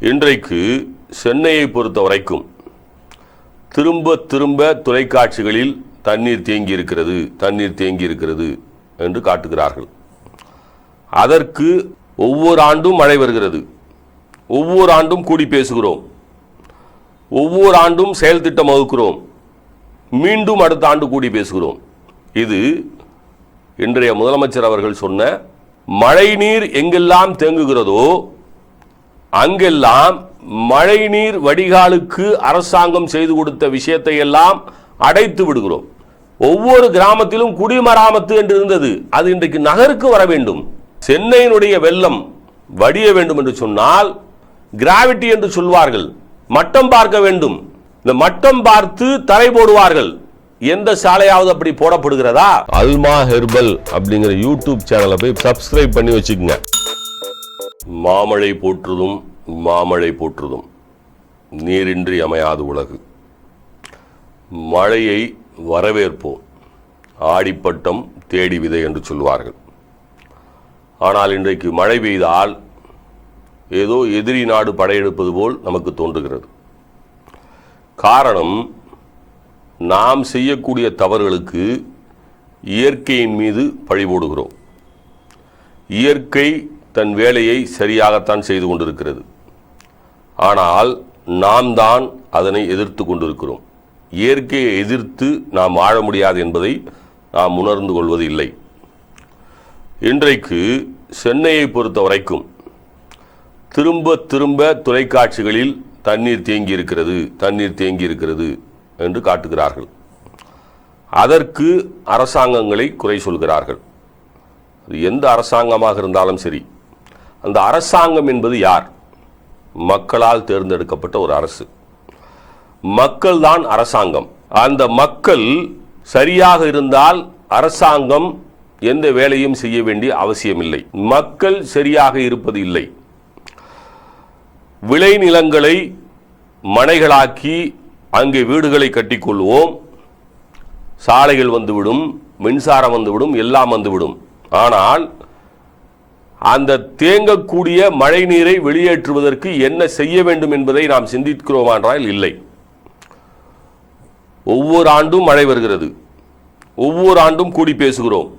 இன்றைக்கு சென்னையை பொறுத்த வரைக்கும் திரும்ப திரும்ப தொலைக்காட்சிகளில் தண்ணீர் தேங்கி இருக்கிறது தண்ணீர் தேங்கி இருக்கிறது என்று காட்டுகிறார்கள். அதற்கு ஒவ்வொரு ஆண்டும் மழை வருகிறது. ஒவ்வொரு ஆண்டும் கூடி பேசுகிறோம். ஒவ்வொரு ஆண்டும் செயல் திட்டம் வகுக்கிறோம். மீண்டும் அடுத்த ஆண்டு கூடி பேசுகிறோம். இது இன்றைய முதலமைச்சர் அவர்கள் சொன்ன மழை நீர் எங்கெல்லாம் தேங்குகிறதோ அங்கெல்லாம் மழைநீர் வடிகாலுக்கு அரசாங்கம் செய்து கொடுத்த விஷயத்தை எல்லாம் அடைத்து விடுகிறோம். ஒவ்வொரு கிராமத்திலும் குடிமராமத்து என்று இருந்தது. அது இன்றைக்கு நகருக்கு வர வேண்டும். சென்னையினுடைய வெள்ளம் வடிய வேண்டும் என்று சொன்னால் கிராவிட்டி என்று சொல்வார்கள். மட்டம் பார்க்க வேண்டும். இந்த மட்டம் பார்த்து தரை போடுவார்கள். எந்த சாலையாவது அப்படி போடப்படுகிறதா? அல்மா ஹெர்பல் அப்படிங்கிற யூடியூப் சேனலை போய் சப்ஸ்கிரைப் பண்ணி வச்சுக்கோங்க. மாமழை போற்றுதும் மாமழை போற்றுதும். நீரின்றி அமையாது உலகு. மழையை வரவேற்போம். ஆடிப்பட்டம் தேடி விதை என்று சொல்வார்கள். ஆனால் இன்றைக்கு மழை பெய்தால் ஏதோ எதிரி நாடு படையெடுப்பது போல் நமக்கு தோன்றுகிறது. காரணம் நாம் செய்யக்கூடிய தவறுகளுக்கு இயற்கையின் மீது பழி போடுகிறோம். இயற்கை தன் வேலையை சரியாகத்தான் செய்து கொண்டிருக்கிறது. ஆனால் நாம் தான் அதனை எதிர்த்து கொண்டிருக்கிறோம். இயற்கையை எதிர்த்து நாம் வாழ முடியாது என்பதை நாம் உணர்ந்து கொள்வது இல்லை. இன்றைக்கு சென்னையை பொறுத்த வரைக்கும் திரும்ப திரும்ப தொலைக்காட்சிகளில் தண்ணீர் தேங்கி இருக்கிறது தண்ணீர் தேங்கி இருக்கிறது என்று காட்டுகிறார்கள். அதற்கு அரசாங்கங்களை குறை சொல்கிறார்கள். அது எந்த அரசாங்கமாக இருந்தாலும் சரி. அந்த அரசாங்கம் என்பது யார்? மக்களால் தேர்ந்தெடுக்கப்பட்ட ஒரு அரசு. மக்கள் தான் அரசாங்கம். அந்த மக்கள் சரியாக இருந்தால் அரசாங்கம் எந்த வேலையும் செய்ய வேண்டிய அவசியமில்லை. மக்கள் சரியாக இருப்பது இல்லை. விளைநிலங்களை மனைகளாக்கி அங்கே வீடுகளை கட்டிக்கொள்வோம். சாலைகள் வந்துவிடும் மின்சாரம் வந்துவிடும் எல்லாம் வந்துவிடும். ஆனால் அந்த தேங்கக்கூடிய மழை நீரை வெளியேற்றுவதற்கு என்ன செய்ய வேண்டும் என்பதை நாம் சிந்திக்கிறோமானால் இல்லை. ஒவ்வொரு ஆண்டும் மழை வருகிறது. ஒவ்வொரு ஆண்டும் கூடி பேசுகிறோம்.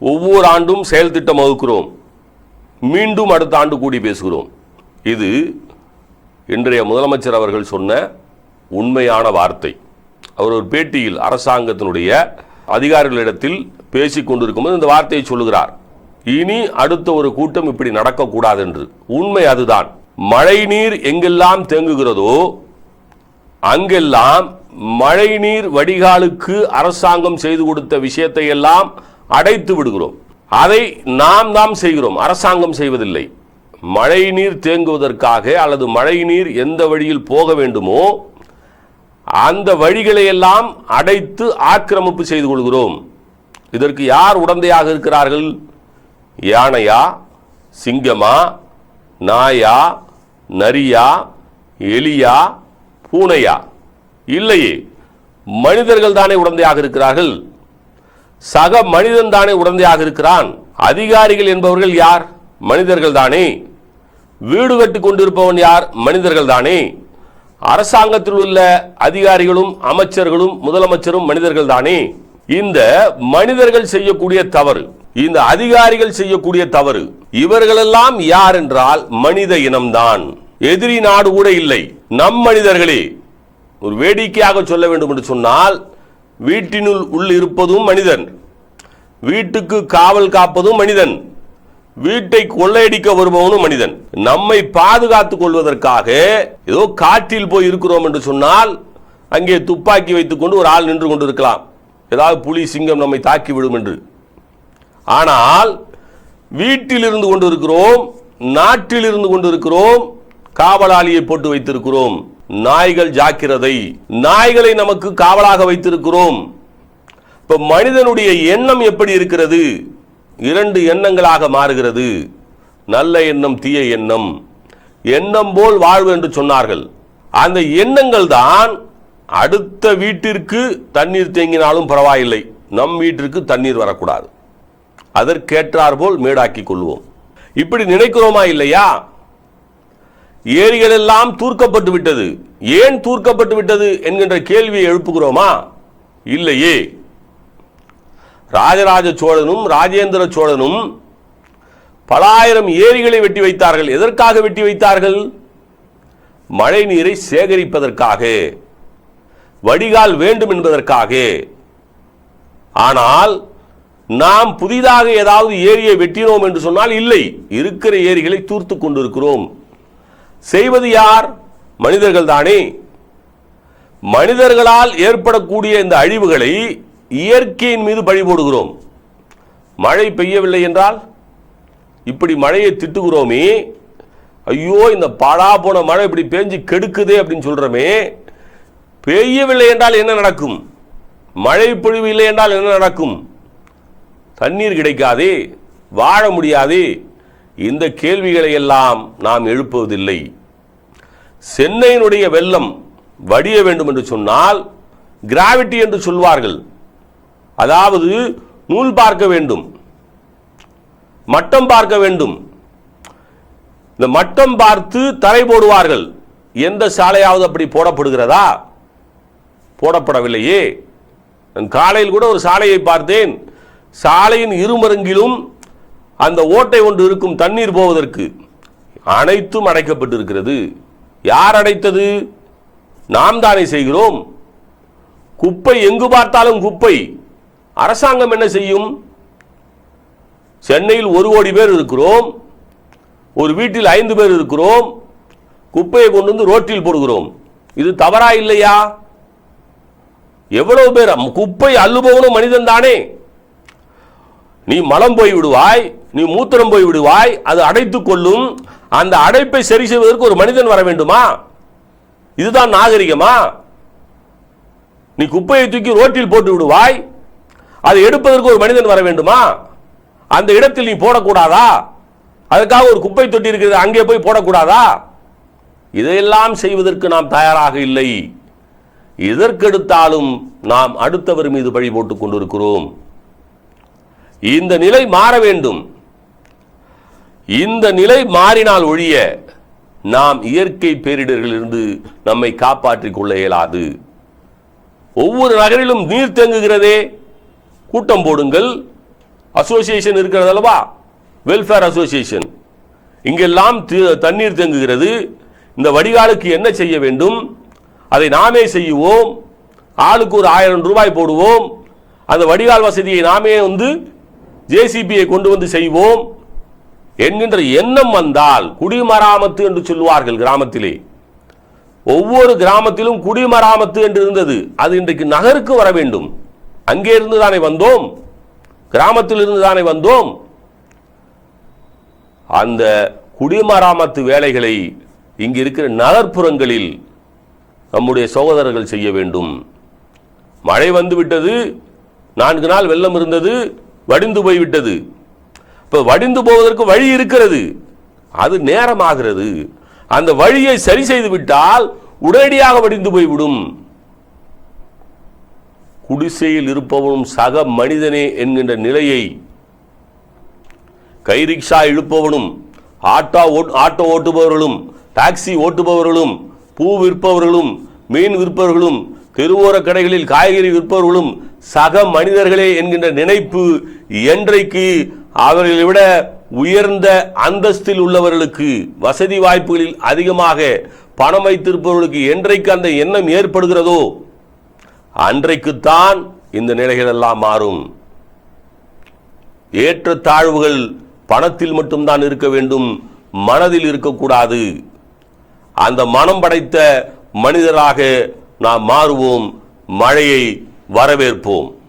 ஒவ்வொரு ஆண்டும் செயல் திட்டம் வகுக்கிறோம். மீண்டும் அடுத்த ஆண்டு கூடி பேசுகிறோம். இது இன்றைய முதலமைச்சர் அவர்கள் சொன்ன உண்மையான வார்த்தை. அவர் ஒரு பேட்டியில் அரசாங்கத்தினுடைய அதிகாரிகளிடத்தில் பேசிக் கொண்டிருக்கும்போது இந்த வார்த்தையை சொல்லுகிறார். இனி அடுத்த ஒரு கூட்டம் இப்படி நடக்கக்கூடாது என்று உண்மை அதுதான். மழை நீர் எங்கெல்லாம் தேங்குகிறதோ அங்கெல்லாம் மழை நீர் வடிகாலுக்கு அரசாங்கம் செய்து கொடுத்த விஷயத்தை எல்லாம் அடைத்து விடுகிறோம். அதை நாம் தான் செய்கிறோம். அரசாங்கம் செய்வதில்லை. மழை நீர் தேங்குவதற்காக அல்லது மழை நீர் எந்த வழியில் போக வேண்டுமோ அந்த வழிகளை எல்லாம் அடைத்து ஆக்கிரமிப்பு செய்து கொள்கிறோம். இதற்கு யார் உடந்தையாக இருக்கிறார்கள்? யானையா சிங்கமா நாயா நரியா எலியா பூனையா? இல்லையே. மனிதர்கள் தானே உடந்தையாக இருக்கிறார்கள். சக மனிதன் தானே உடந்தையாக இருக்கிறான். அதிகாரிகள் என்பவர்கள் யார்? மனிதர்கள் தானே. வீடு கட்டி கொண்டிருப்பவன் யார்? மனிதர்கள் தானே. அரசாங்கத்தில் உள்ள அதிகாரிகளும் அமைச்சர்களும் முதலமைச்சரும் மனிதர்கள் தானே. இந்த மனிதர்கள் செய்யக்கூடிய தவறு இந்த அதிகாரிகள் செய்யக்கூடிய தவறு. இவர்களெல்லாம் யார் என்றால் மனித இனம்தான். எதிரி நாடு கூட இல்லை. நம் மனிதர்களே ஒரு வேடிக்கையாக சொல்ல வேண்டும் என்று சொன்னால் வீட்டினுள் உள் இருப்பதும் மனிதன். வீட்டுக்கு காவல் காப்பதும் மனிதன். வீட்டை கொள்ளையடிக்க வருபவனும் மனிதன். நம்மை பாதுகாத்துக் கொள்வதற்காக ஏதோ காட்டில் போய் இருக்கிறோம் என்று சொன்னால் அங்கே துப்பாக்கி வைத்துக்கொண்டு ஒரு ஆள் நின்று கொண்டிருக்கலாம். ஏதாவது புலி சிங்கம் நம்மை தாக்கி விடும் என்று. ஆனால் வீட்டில் இருந்து கொண்டு இருக்கிறோம் நாட்டில் இருந்து கொண்டு இருக்கிறோம் காவலாளியை போட்டு வைத்திருக்கிறோம். நாய்கள் ஜாக்கிரதை நாய்களை நமக்கு காவலாக வைத்திருக்கிறோம். இப்போ மனிதனுடைய எண்ணம் எப்படி இருக்கிறது? இரண்டு எண்ணங்களாக மாறுகிறது. நல்ல எண்ணம் தீய எண்ணம். எண்ணம் போல் வாழ்வு என்று சொன்னார்கள். அந்த எண்ணங்கள் தான் அடுத்த வீட்டிற்கு தண்ணீர் தேங்கினாலும் பரவாயில்லை. நம் வீட்டிற்கு தண்ணீர் வரக்கூடாது. அதற்கேற்றார் போல் மேடாக்கி கொள்வோம். இப்படி நினைக்கிறோமா இல்லையா? ஏரிகள் எல்லாம் தூர்க்கப்பட்டு விட்டது. ஏன் தூர்க்கப்பட்டு விட்டது என்கின்ற கேள்வியை எழுப்புகிறோமா? இல்லையே. ராஜராஜ சோழனும் ராஜேந்திர சோழனும் பல ஆயிரம் ஏரிகளை வெட்டி வைத்தார்கள். எதற்காக வெட்டி வைத்தார்கள்? மழை நீரை சேகரிப்பதற்காக. வடிகால் வேண்டும் என்பதற்காக. ஆனால் நாம் புதிதாக ஏதாவது ஏரியை வெட்டினோம் என்று சொன்னால் இல்லை இருக்கிற ஏரிகளை தூர்த்து கொண்டிருக்கிறோம். செய்வது யார்? மனிதர்கள் தானே. மனிதர்களால் ஏற்படக்கூடிய இந்த அழிவுகளை இயற்கையின் மீது பழி போடுகிறோம். மழை பெய்யவில்லை என்றால்? இப்படி மழையை திட்டுகிறோமே. ஐயோ இந்த பாழா போன மழை இப்படி பேஞ்சு கெடுக்குதே அப்படின்னு சொல்கிறோமே பெய்யவில்லை என்றால் என்ன நடக்கும்? மழை பொழிவு இல்லை என்றால் என்ன நடக்கும்? தண்ணீர் கிடைக்காதே வாழ முடியாதே இந்த கேள்விகளை எல்லாம் நாம் எழுப்புவதில்லை. சென்னையினுடைய வெள்ளம் வடிய வேண்டும் என்று சொன்னால் கிராவிட்டி என்று சொல்வார்கள். அதாவது நூல் பார்க்க வேண்டும் மட்டம் பார்க்க வேண்டும். இந்த மட்டம் பார்த்து தரை போடுவார்கள். எந்த சாலையாவது அப்படி போடப்படுகிறதா? போடப்படவில்லையே. நான் காலையில் கூட ஒரு சாலையை பார்த்தேன். சாலையின் இருமருங்கிலும் அந்த ஓட்டை ஒன்று இருக்கும் தண்ணீர் போவதற்கு அனைத்தும் அடைக்கப்பட்டிருக்கிறது. யார் அடைத்தது? நாம் தானே செய்கிறோம். குப்பை எங்கு பார்த்தாலும் குப்பை. அரசாங்கம் என்ன செய்யும்? சென்னையில் ஒரு கோடி பேர் இருக்கிறோம். ஒரு வீட்டில் ஐந்து பேர் இருக்கிறோம். குப்பையை கொண்டு வந்து ரோட்டில் போடுகிறோம். இது தவறா இல்லையா? எவ்வளவு பேர் அம் குப்பை அள்ளுபவனும் மனிதன் தானே. நீ மலம் போய் விடுவாய் நீ மூத்திரம் போய் விடுவாய் அது அடைத்துக் கொள்ளும். அந்த அடைப்பை சரி செய்வதற்கு ஒரு மனிதன் வர வேண்டுமா? இதுதான் நாகரிகமா? நீ குப்பையை தூக்கி ரோட்டில் போட்டு விடுவாய் அதை எடுப்பதற்கு ஒரு மனிதன் வர வேண்டுமா? அந்த இடத்தில் நீ போடக்கூடாதா? அதுக்காக ஒரு குப்பை தொட்டி இருக்கிறது அங்கே போய் போடக்கூடாதா? இதையெல்லாம் செய்வதற்கு நாம் தயாராக இல்லை. எதற்கெடுத்தாலும் நாம் அடுத்தவர் மீது பழி போட்டுக் கொண்டிருக்கிறோம். இந்த நிலை மாற வேண்டும். இந்த நிலை மாறினால் ஒழிய நாம் இயற்கை பேரிடர்களிலிருந்து நம்மை காப்பாற்றிக் கொள்ள இயலாது. ஒவ்வொரு நகரிலும் நீர் தேங்குகிறதே. கூட்டம் போடுங்கள். அசோசியேஷன் இருக்கிறது அல்லவா? வெல்ஃபேர் அசோசியேஷன் இங்கெல்லாம் தி- தண்ணீர் தேங்குகிறது. இந்த வடிகாலுக்கு என்ன செய்ய வேண்டும்? அதை நாமே செய்வோம். ஆளுக்கு ஒரு ஆயிரம் ரூபாய் போடுவோம். அந்த வடிகால் வசதியை நாமே வந்து ஜேசிபியை கொண்டு வந்து செய்வோம் என்கின்ற எண்ணம் வந்தால் குடிமராமத்து என்று சொல்லுவார்கள் கிராமத்திலே. ஒவ்வொரு கிராமத்திலும் குடிமராமத்து என்று இருந்தது. அது இன்றைக்கு நகருக்கு வர வேண்டும். அங்கே இருந்து தானே வந்தோம். கிராமத்தில் இருந்து தானே வந்தோம். அந்த குடிமராமத்து வேலைகளை இங்கு இருக்கிற நகர்ப்புறங்களில் நம்முடைய சகோதரர்கள் செய்ய வேண்டும். மழை வந்து விட்டது நான்கு நாள் வெள்ளம் இருந்தது. வடிந்து போய்விட்டது. இப்போ வடிந்து போவதற்கு வழி இருக்கிறது. அது நேரமாகிறது. அந்த வழியை சரி செய்து விட்டால் உடனடியாக வடிந்து போய்விடும். குடிசையில் இருப்பவனும் சக மனிதனே என்கின்ற நிலையை கைரிக்ஷா இழுப்பவனும் ஆட்டோ ஓட் ஆட்டோ ஓட்டுபவர்களும் டாக்ஸி ஓட்டுபவர்களும் பூ விற்பவர்களும் மீன் விற்பவர்களும் தெருவோர கடைகளில் காய்கறி விற்பவர்களும் சக மனிதர்களே என்கின்ற நினைப்பு என்றைக்கு அவர்களை விட உயர்ந்த அந்தஸ்தில் உள்ளவர்களுக்கு வசதி வாய்ப்புகளில் அதிகமாக பணம் வைத்திருப்பவர்களுக்கு என்றைக்கு அந்த எண்ணம் ஏற்படுகிறதோ அன்றைக்குத்தான் இந்த நிலைகள் எல்லாம் மாறும். ஏற்ற தாழ்வுகள் பணத்தில் மட்டும்தான் இருக்க வேண்டும் மனதில் இருக்கக்கூடாது. அந்த மனம் படைத்த மனிதராக நாம் மாறுவோம். மழையை வரவேற்போம்.